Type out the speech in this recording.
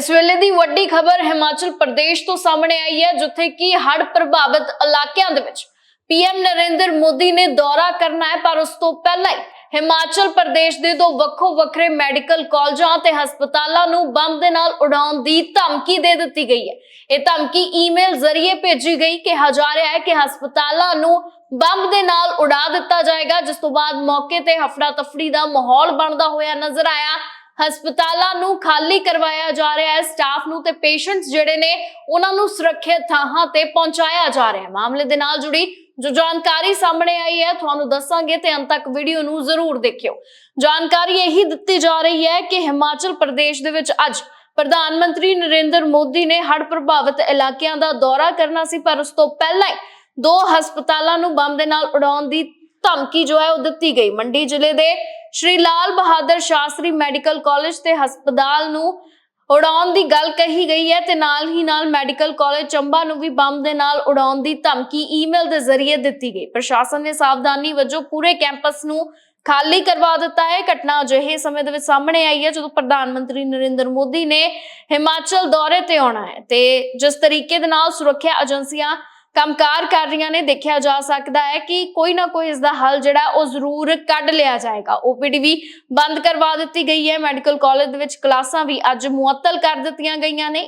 ਇਸ ਵੇਲੇ ਦੀ ਵੱਡੀ ਖਬਰ ਹਿਮਾਚਲ ਪ੍ਰਦੇਸ਼ ਤੋਂ ਸਾਹਮਣੇ ਆਈ ਹੈ, ਜਿੱਥੇ ਕਿ ਹੜ੍ਹ ਪ੍ਰਭਾਵਿਤ ਇਲਾਕਿਆਂ ਦੇ ਵਿੱਚ ਪੀਐਮ ਨਰਿੰਦਰ ਮੋਦੀ ਨੇ ਦੌਰਾ ਕਰਨਾ ਹੈ, ਪਰ ਉਸ ਤੋਂ ਪਹਿਲਾਂ ਹੀ ਹਿਮਾਚਲ ਪ੍ਰਦੇਸ਼ ਦੇ ਦੋ ਵੱਖੋ ਵੱਖਰੇ ਮੈਡੀਕਲ ਕਾਲਜਾਂ ਤੇ ਹਸਪਤਾਲਾਂ ਨੂੰ ਬੰਬ ਦੇ ਨਾਲ ਉਡਾਉਣ ਦੀ ਧਮਕੀ ਦੇ ਦਿੱਤੀ ਗਈ ਹੈ। ਇਹ ਧਮਕੀ ਈਮੇਲ ਜ਼ਰੀਏ ਭੇਜੀ ਗਈ, ਕਿਹਾ ਜਾ ਰਿਹਾ ਹੈ ਕਿ ਹਸਪਤਾਲਾਂ ਨੂੰ ਬੰਬ ਦੇ ਨਾਲ ਉਡਾ ਦਿੱਤਾ ਜਾਏਗਾ, ਜਿਸ ਤੋਂ ਬਾਅਦ ਮੌਕੇ ਤੇ ਹਫੜਾ ਤਫੜੀ ਦਾ ਮਾਹੌਲ ਬਣਦਾ ਹੋਇਆ ਨਜ਼ਰ ਆਇਆ। ਹਸਪਤਾਲਾਂ ਨੂੰ ਖਾਲੀ ਕਰਵਾਇਆ ਜਾ ਰਿਹਾ ਹੈ, ਸਟਾਫ ਨੂੰ ਤੇ ਪੇਸ਼ੈਂਟਸ ਜਿਹੜੇ ਨੇ, ਉਹਨਾਂ ਨੂੰ ਸੁਰੱਖਿਅਤ ਥਾਂ ਤੇ ਪਹੁੰਚਾਇਆ ਜਾ ਰਿਹਾ ਹੈ। ਮਾਮਲੇ ਦੇ ਨਾਲ ਜੁੜੀ ਜੋ ਜਾਣਕਾਰੀ ਸਾਹਮਣੇ ਆਈ ਹੈ, ਤੁਹਾਨੂੰ ਦੱਸਾਂਗੇ ਤੇ ਅੰਤ ਤੱਕ ਵੀਡੀਓ ਨੂੰ ਜ਼ਰੂਰ ਦੇਖਿਓ। ਜਾਣਕਾਰੀ ਇਹੀ ਦਿੱਤੀ ਜਾ ਰਹੀ ਹੈ ਕਿ ਹਿਮਾਚਲ ਪ੍ਰਦੇਸ਼ ਦੇ ਵਿੱਚ ਅੱਜ ਪ੍ਰਧਾਨ ਮੰਤਰੀ ਨਰਿੰਦਰ ਮੋਦੀ ਨੇ ਹੜ੍ਹ ਪ੍ਰਭਾਵਿਤ ਇਲਾਕਿਆਂ ਦਾ ਦੌਰਾ ਕਰਨਾ ਸੀ, ਪਰ ਉਸ ਤੋਂ ਪਹਿਲਾਂ ਹੀ ਦੋ ਹਸਪਤਾਲਾਂ ਨੂੰ ਬੰਬ ਦੇ ਨਾਲ ਉਡਾਉਣ ਦੀ ਧਮਕੀ ਜੋ ਹੈ ਉਹ ਦਿੱਤੀ ਗਈ। ਮੰਡੀ ਜ਼ਿਲ੍ਹੇ ਦੇ ਸ਼੍ਰੀ ਲਾਲ ਬਹਾਦਰ ਸ਼ਾਸਤਰੀ ਮੈਡੀਕਲ ਕਾਲਜ ਤੇ ਹਸਪਤਾਲ ਨੂੰ ਉਡਾਉਣ ਦੀ ਗੱਲ ਕਹੀ ਗਈ ਹੈ ਤੇ ਨਾਲ ਹੀ ਨਾਲ ਮੈਡੀਕਲ ਕਾਲਜ ਚੰਬਾ ਨੂੰ ਵੀ ਬੰਬ ਦੇ ਨਾਲ ਉਡਾਉਣ ਦੀ ਧਮਕੀ ਈਮੇਲ ਦੇ ਜ਼ਰੀਏ ਦਿੱਤੀ ਗਈ। ਪ੍ਰਸ਼ਾਸਨ ਨੇ ਸਾਵਧਾਨੀ ਵਜੋਂ ਪੂਰੇ ਕੈਂਪਸ ਨੂੰ ਖਾਲੀ ਕਰਵਾ ਦਿੱਤਾ ਹੈ। ਘਟਨਾ ਅਜਿਹੇ ਸਮੇਂ ਦੇ ਵਿੱਚ ਸਾਹਮਣੇ ਆਈ ਹੈ ਜਦੋਂ ਪ੍ਰਧਾਨ ਮੰਤਰੀ ਨਰਿੰਦਰ ਮੋਦੀ ਨੇ ਹਿਮਾਚਲ ਦੌਰੇ ਤੇ ਆਉਣਾ ਹੈ ਤੇ ਜਿਸ ਤਰੀਕੇ ਦੇ ਨਾਲ ਸੁਰੱਖਿਆ ਏਜੰਸੀਆਂ ਕੰਮਕਾਰ ਕਰ ਰਹੀਆਂ ਨੇ, ਦੇਖਿਆ ਜਾ ਸਕਦਾ ਹੈ ਕਿ ਕੋਈ ਨਾ ਕੋਈ ਇਸ ਦਾ ਹੱਲ ਜਿਹੜਾ ਉਹ ਜ਼ਰੂਰ ਕੱਢ ਲਿਆ ਜਾਏਗਾ। ਓਪੀਡੀ ਵੀ ਬੰਦ ਕਰਵਾ ਦਿੱਤੀ ਗਈ ਹੈ, ਮੈਡੀਕਲ ਕਾਲਜ ਦੇ ਵਿੱਚ ਕਲਾਸਾਂ ਵੀ ਅੱਜ ਮੁਅੱਤਲ ਕਰ ਦਿੱਤੀਆਂ ਗਈਆਂ ਨੇ।